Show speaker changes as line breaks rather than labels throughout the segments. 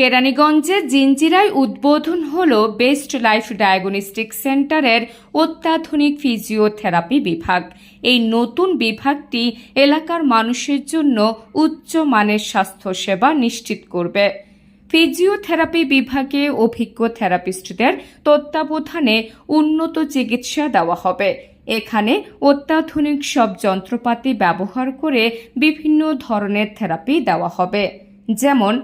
কেরানীগঞ্জে জিঞ্জিরায় উদ্বোধন হল best life diagnostic সেন্টারের অত্যাধুনিক ফিজিওথেরাপি বিভাগ। এই নতুন বিভাগটি এলাকার মানুষের জন্য উচ্চমানের স্বাস্থ্যসেবা নিশ্চিত করবে। ফিজিওথেরাপি বিভাগে অভিজ্ঞ থেরাপিস্টদের তত্ত্বাবধানে উন্নত চিকিৎসা দেওয়া হবে। এখানে অত্যাধুনিক সব যন্ত্রপাতি ব্যবহার করে বিভিন্ন ধরনের থেরাপি দেওয়া হবে। যেমন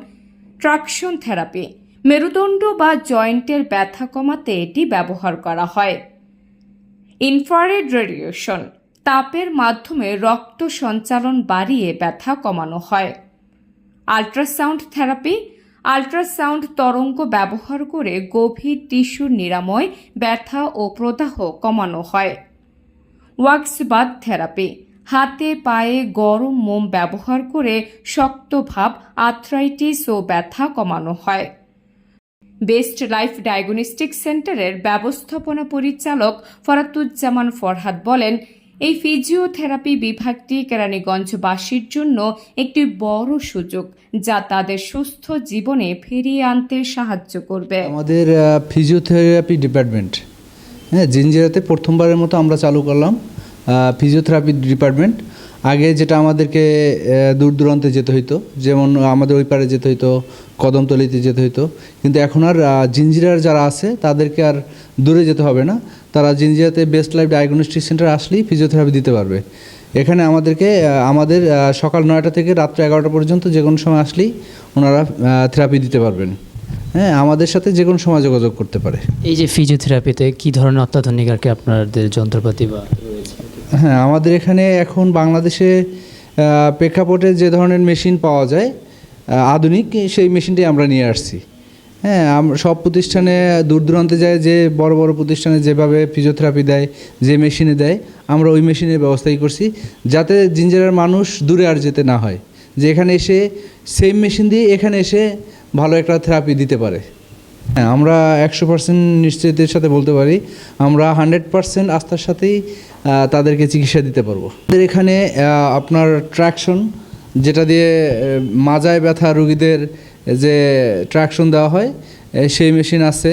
ট্রাকশন থেরাপি মেরুদণ্ড বা জয়েন্টের ব্যথা কমাতে এটি ব্যবহার করা হয়। ইনফ্রারেড রেডিয়েশন তাপের মাধ্যমে রক্ত সঞ্চালন বাড়িয়ে ব্যথা কমানো হয়। আল্ট্রাসাউন্ড থেরাপি আল্ট্রাসাউন্ড তরঙ্গ ব্যবহার করে গভীর টিস্যুর নিরাময়, ব্যথা ও প্রদাহ কমানো হয়। ওয়াক্স বাথ থেরাপি হাতে পায়ে গরম মোম ব্যবহার করে শক্ত ভাব, আর্থ্রাইটিস ও ব্যথা কমানো হয়। বেস্ট লাইফ ডায়াগনস্টিক সেন্টারের ব্যবস্থাপনা পরিচালক ফরাতুজ্জামান ফরহাদ বলেন, এই ফিজিওথেরাপি বিভাগটি কেরানীগঞ্জবাসীর জন্য একটি বড় সুযোগ যা তাদের সুস্থ জীবনে ফিরিয়ে আনতে সাহায্য করবে।
আমাদের ফিজিওথেরাপি ডিপার্টমেন্ট হ্যাঁ জিঞ্জিরাতে প্রথমবারের মতো আমরা চালু করলাম। ফিজিওথেরাপি ডিপার্টমেন্ট আগে যেটা আমাদেরকে দূর দূরান্তে যেতে হইতো, যেমন আমাদের ওই পারে যেতে হইতো, কদমতলিতে যেতে হইতো। কিন্তু এখন আর জিঞ্জিরার যারা আছে, তাদেরকে আর দূরে যেতে হবে না। তারা জিঞ্জিরাতে বেস্ট লাইফ ডায়াগনস্টিক সেন্টার আসলেই ফিজিওথেরাপি দিতে পারবে। এখানে আমাদেরকে আমাদের সকাল নয়টা থেকে রাত্র এগারোটা পর্যন্ত যে কোনো সময় আসলেই ওনারা থেরাপি দিতে পারবেন। হ্যাঁ আমাদের সাথে যে কোনো সময় যোগাযোগ করতে পারে।
এই যে ফিজিওথেরাপিতে কী ধরনের অত্যাধুনিক আর কি আপনাদের যন্ত্রপাতি বা
হ্যাঁ আমাদের এখানে এখন বাংলাদেশে প্রেক্ষাপটে যে ধরনের মেশিন পাওয়া যায় আধুনিক, সেই মেশিনটাই আমরা নিয়ে আসছি। হ্যাঁ সব প্রতিষ্ঠানে দূর দূরান্তে যায় যে, বড় বড় প্রতিষ্ঠানে যেভাবে ফিজিওথেরাপি দেয়, যে মেশিনে দেয়, আমরা ওই মেশিনের ব্যবস্থাই করছি, যাতে জিঞ্জারের মানুষ দূরে আর যেতে না হয়। যে এখানে এসে সেম মেশিন দিয়ে এখানে এসে ভালো একটা থেরাপি দিতে পারে। হ্যাঁ আমরা একশো পার্সেন্ট নিশ্চিতের সাথে বলতে পারি, আমরা হান্ড্রেড পার্সেন্ট আস্থার সাথেই তাদেরকে চিকিৎসা দিতে পারব। আমাদের এখানে আপনার ট্র্যাকশন যেটা দিয়ে মাজায় ব্যথা রুগীদের, যে ট্র্যাকশন দেওয়া হয় সেই মেশিন আছে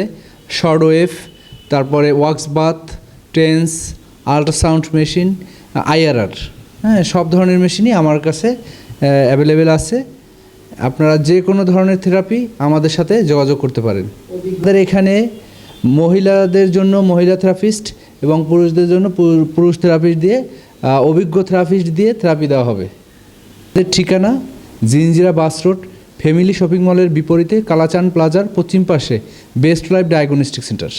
শর্ট ওয়েভ তারপরে wax bath TENS ultrasound machine IRR হ্যাঁ সব ধরনের মেশিনই আমার কাছে অ্যাভেলেবেল আছে। আপনারা যে কোনো ধরনের থেরাপি আমাদের সাথে যোগাযোগ করতে পারেন। আমাদের এখানে মহিলাদের জন্য মহিলা থেরাপিস্ট এবং পুরুষদের জন্য পুরুষ থেরাপিস্ট দিয়ে অভিজ্ঞ থেরাপিস্ট দিয়ে থেরাপি দেওয়া হবে। আমাদের ঠিকানা Jinjira bus road, family shopping মলের বিপরীতে কালাচান প্লাজার পশ্চিম পাশে বেস্ট লাইফ ডায়াগনস্টিক সেন্টার।